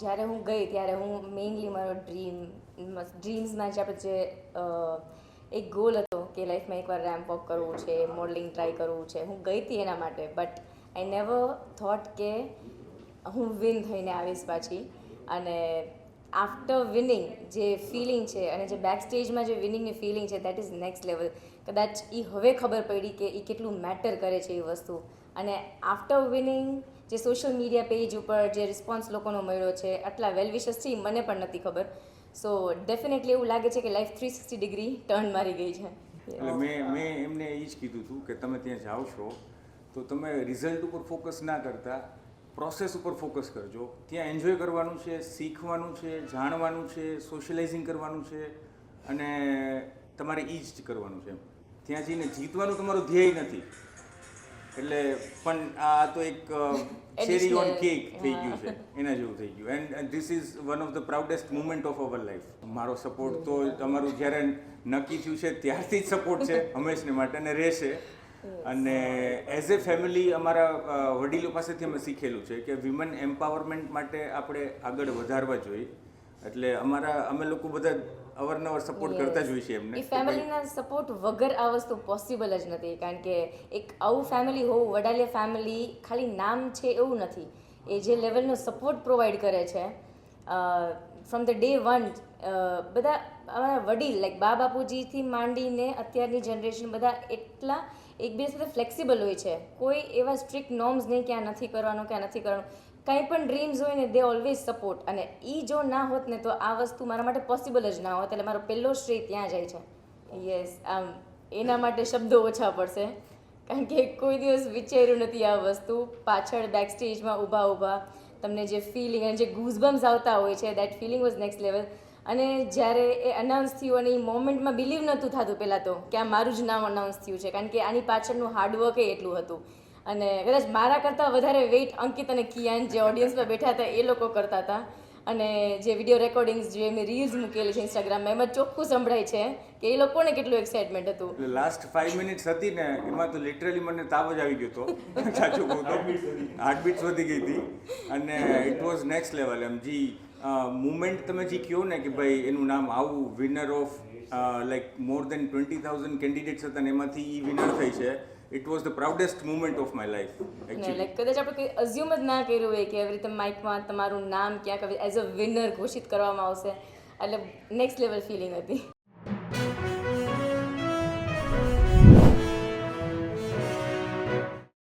જ્યારે હું ગઈ ત્યારે હું મેઇનલી મારો ડ્રીમ ડ્રીમ્સમાં જે આપણે જે એક ગોલ હતો કે લાઈફમાં એકવાર રેમ્પ વોક કરવું છે મોડલિંગ ટ્રાય કરવું છે. હું ગઈ હતી એના માટે બટ આઈ નેવર થોટ કે હું વિન થઈને આવીશ પાછી. અને આફ્ટર વિનિંગ જે ફિલિંગ છે અને જે બેક સ્ટેજમાં જે વિનિંગની ફિલિંગ છે દેટ ઇઝ નેક્સ્ટ લેવલ કદાચ એ હવે ખબર પડી કે એ કેટલું મેટર કરે છે એ વસ્તુ. અને આફ્ટર વિનિંગ જે સોશિયલ મીડિયા પેજ ઉપર જે રિસ્પોન્સ લોકોનો મળ્યો છે, આટલા વેલ વિશેસ છે એ મને પણ નથી ખબર. સો ડેફિનેટલી એવું લાગે છે કે life three sixty degree turn મારી ગઈ છે. એટલે મેં મેં એમને એ જ કીધું હતું કે તમે ત્યાં જાઓ છો, તો તમે રિઝલ્ટ ઉપર ફોકસ ના કરતા પ્રોસેસ ઉપર ફોકસ કરજો. ત્યાં એન્જોય કરવાનું છે, શીખવાનું છે, જાણવાનું છે સોશિયલાઇઝિંગ કરવાનું છે, અને તમારે એ જ કરવાનું છે ત્યાં જઈને જીતવાનું તમારું ધ્યેય નથી. એટલે પણ આ તો એક ચેરી ઓન કેક થઈ ગયું છે. એના જેવું થઈ ગયું. And and this is one of the proudest moment of our life મારો સપોર્ટ તો તમારું જ્યારે નક્કી થયું છે ત્યારથી જ સપોર્ટ છે હંમેશને માટે અને રહેશે. અને એઝ એ ફેમિલી અમારા વડીલો પાસેથી અમે શીખેલું છે કે વિમન એમ્પાવરમેન્ટ માટે આપણે આગળ વધારવા જોઈએ. એટલે અમારા અમે લોકો બધા અવારનવાર સપોર્ટ કરતા જ હોય છે એમને એ ફેમિલીના સપોર્ટ વગર આ વસ્તુ પોસિબલ જ નથી કારણ કે એક આવું ફેમિલી હોવું વડાલિયા ફેમિલી ખાલી નામ છે એવું નથી. એ જે લેવલનો સપોર્ટ પ્રોવાઈડ કરે છે ફ્રોમ ધ ડે વન બધા અમારા વડીલ લાઈક બા બાપુજીથી માંડીને અત્યારની જનરેશન બધા એટલા એકબીજા સાથે ફ્લેક્સિબલ હોય છે. કોઈ એવા સ્ટ્રિક્ટ નોર્મ્સ નહીં કે આ નથી કરવાનું કે આ નથી કરવાનું. કંઈ પણ ડ્રીમ્સ હોય ને દે ઓલવેઝ સપોર્ટ અને એ જો ના હોત ને તો આ વસ્તુ મારા માટે પોસિબલ જ ના હોત. એટલે મારો પહેલો શ્રેય ત્યાં જાય છે. યસ આમ, એના માટે શબ્દો ઓછા પડશે. કારણ કે કોઈ દિવસ વિચાર્યું નથી આ વસ્તુ. પાછળ બેક સ્ટેજમાં ઊભા ઊભા તમને જે ફિલિંગ અને જે ગૂઝબમ્સ આવતા હોય છે that feeling was next level અને જ્યારે એ અનાઉન્સ થયું અને એ મોમેન્ટમાં બિલીવ નહોતું થતું પહેલાં તો કે આ મારું જ નામ અનાઉન્સ થયું છે. કારણ કે આની પાછળનું હાર્ડવર્ક એટલું હતું. અને કદાચ મારા કરતાં વધારે વેઇટ અંકિત અને કિયાન જે ઓડિયન્સમાં બેઠા હતા એ લોકો કરતા હતા. અને જે વીડિયો રેકોર્ડિંગ્સ જે મેં રીલ્સ મૂકેલી છે ઇન્સ્ટાગ્રામમાં એમાં ચોખ્ખું સંભળાય છે કે એ લોકોને કેટલું એક્સાઇટમેન્ટ હતું. લાસ્ટ ફાઈવ મિનિટ્સ હતી ને એમાં તો લિટરલી મને તાવ જ આવી ગયો હતો સાચું કહું તો. હાર્ટબીટ્સ વધી ગઈ. હતી. અને ઇટ વોઝ નેક્સ્ટ લેવલ એમ. જી મુમેન્ટ તમે જે કહો ને કે ભાઈ એનું નામ આવું winner of like more than twenty thousand candidates હતા ને એમાંથી એ વિનર થઈ છે. It was the proudest moment of my life actually કદાચ આપણે કંઈ અઝ્યુમ જ ના કર્યું હોય કે એવી રીતે માઇકમાં તમારું નામ ક્યાંક એઝ અ વિનર ઘોષિત કરવામાં આવશે. એટલે નેક્સ્ટ લેવલ ફિલિંગ હતી.